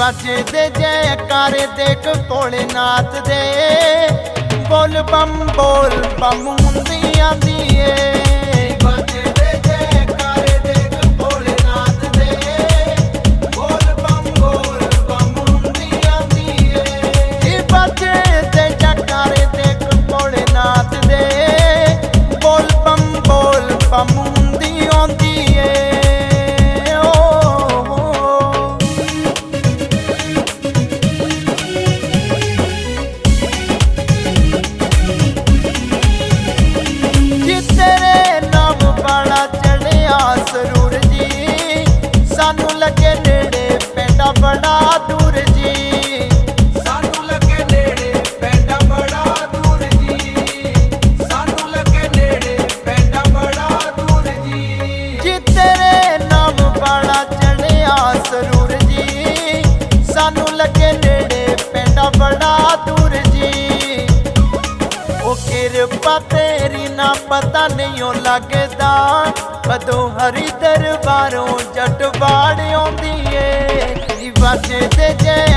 ਵੱਜਦੇ ਜੈਕਾਰ ਦੇਖ ਭੋਲੇਨਾਥ ਦੇ। ਬੋਲ ਬੰਮ ਬੋਲ ਬੰਮ ਹੁੰਦੀ ਆਂਦੀ ਏ ਪੈਂਡਾ ਬੜਾ ਦੂਰ ਜੀ। ਸਾਨੂੰ ਲੱਗੇ ਨੇੜੇ ਪੈਂਡਾ ਬੜਾ ਦੂਰ ਜੀ। ਸਾਨੂੰ ਲੱਗੇ ਨੇੜੇ ਪੈਂਡਾ ਬੜਾ ਦੂਰ ਜੀ। ਜੀ ਤੇਰੇ ਨਾਮ ਵਾਲਾ ਚੜਿਆ ਸਰੂਰ ਜੀ ਸਾਨੂੰ ਲੱਗੇ ਨੇੜੇ ਪੈਂਡਾ ਬੜਾ ਦੂਰ ਜੀ। ਉਹ ਕਿਰਪਾ ਤੇਰੀ ਨਾ ਪਤਾ ਨਹੀਂ ਉਹ ਲੱਗਦਾ ਕਦੋਂ ਹਰੀ ਦਰਬਾਰੋਂ ਜੱਟ ਬਾੜ ਆਉਂਦੀ ਏ। ਜੀ ਵੱਜਦੇ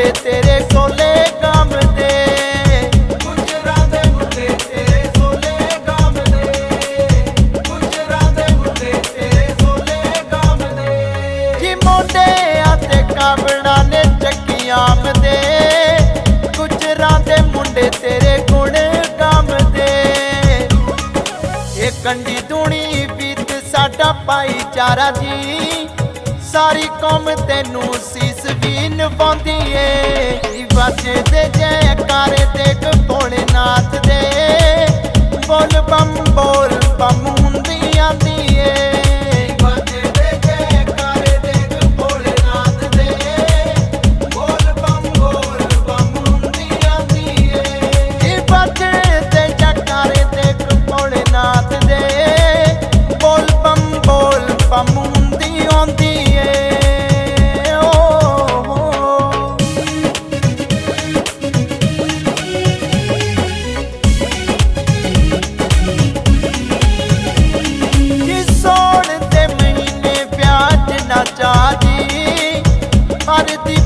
ਮੁੰਡੇ ਤੇਰੇ ਕੋਲੇ ਕੰਮ ਦੇ ਗੁਜਰਾਂ ਦੇ ਮੁੰਡੇ ਤੇਰੇ ਸੋਲੇ ਗਾਮ ਦੇ ਗੁਜਰਾਂ ਦੇ ਮੁੰਡੇ ਤੇਰੇ ਸੋਲੇ ਗਾਮ ਦੇ ਕਿ ਮੁੰਡਿਆਂ ਤੇ ਕਾਬੜਾ ਨੇ ਚੱਕੀਆਂ ਦੇ ਗੁਜਰਾਂ ਦੇ ਮੁੰਡੇ ਤੇਰੇ ਗੁਣ ਕੰਮ ਦੇ ਇਹ ਕੰਡੀ ਦੁਣੀ ਬੀਤ ਸਾਡਾ ਭਾਈਚਾਰਾ ਜੀ। ਸਾਰੀ ਕੌਮ ਤੈਨੂੰ ਸੀ ਵੀ ਨਿਭਾਉਂਦੀ ਏ। ਜੀ ਦੇ ਜੈਕਾਰੇ ਤੇ ਭੋਲੇਨਾਥ ਦੇ ਬੋਲ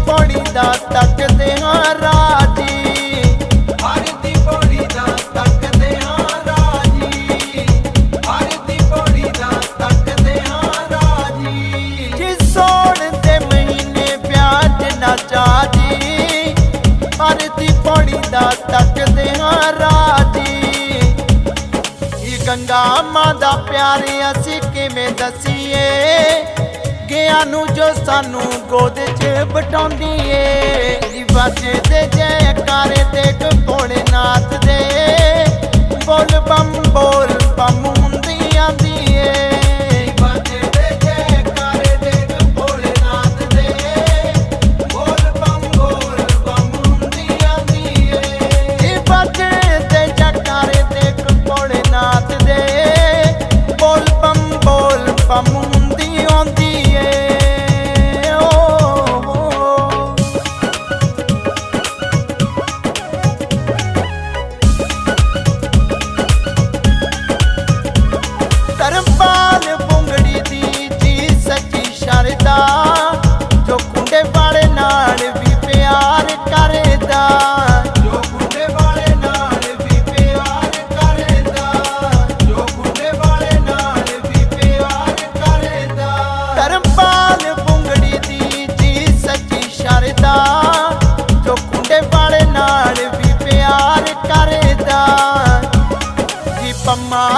ਪੌੜੀ ਦਾ ਤੱਕਦੇ ਹਾਂ ਰਾਜੀ। ਹਰ ਦੀ ਪੌੜੀ ਦਾ ਤੱਕਦੇ ਹਾਂ ਰਾਜੀ। ਹਰ ਦੀ ਪੌੜੀ ਦਾ ਤੱਕਦੇ ਹਾਂ ਰਾਜੀ। ਕਿ ਸੋਣ ਦੇ ਮਹੀਨੇ ਵਿਆਜ ਨਾ ਚਾਜੀ ਹਰ ਦੀ ਪੌੜੀ ਦਾ ਤੱਕਦੇ ਹਾਂ ਰਾਜੀ। ਇਹ ਗੰਗਾ ਮਾਂ ਦਾ ਪਿਆਰ ਅਸੀਂ ਕਿਵੇਂ ਦਸੀਏ? ਗਿਆ ਨੂੰ ਜੋ ਸਾਨੂੰ ਗੋਦ 'ਚ ਬਟਾਉਂਦੀ ਏ। ਜੀ ਵੱਜਦੇ ਜੈਕਾਰੇ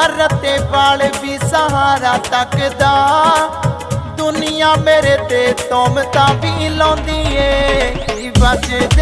ਪੰਮਾ ਰਤੇ ਵਾਲ ਵੀ ਸਹਾਰਾ ਤੱਕਦਾ। ਦੁਨੀਆ ਮੇਰੇ ਤੇ ਤੁਮ ਤਾਂ ਵੀ ਲਾਉਂਦੀ ਏ। ਜੀ ਵੱਜਦੇ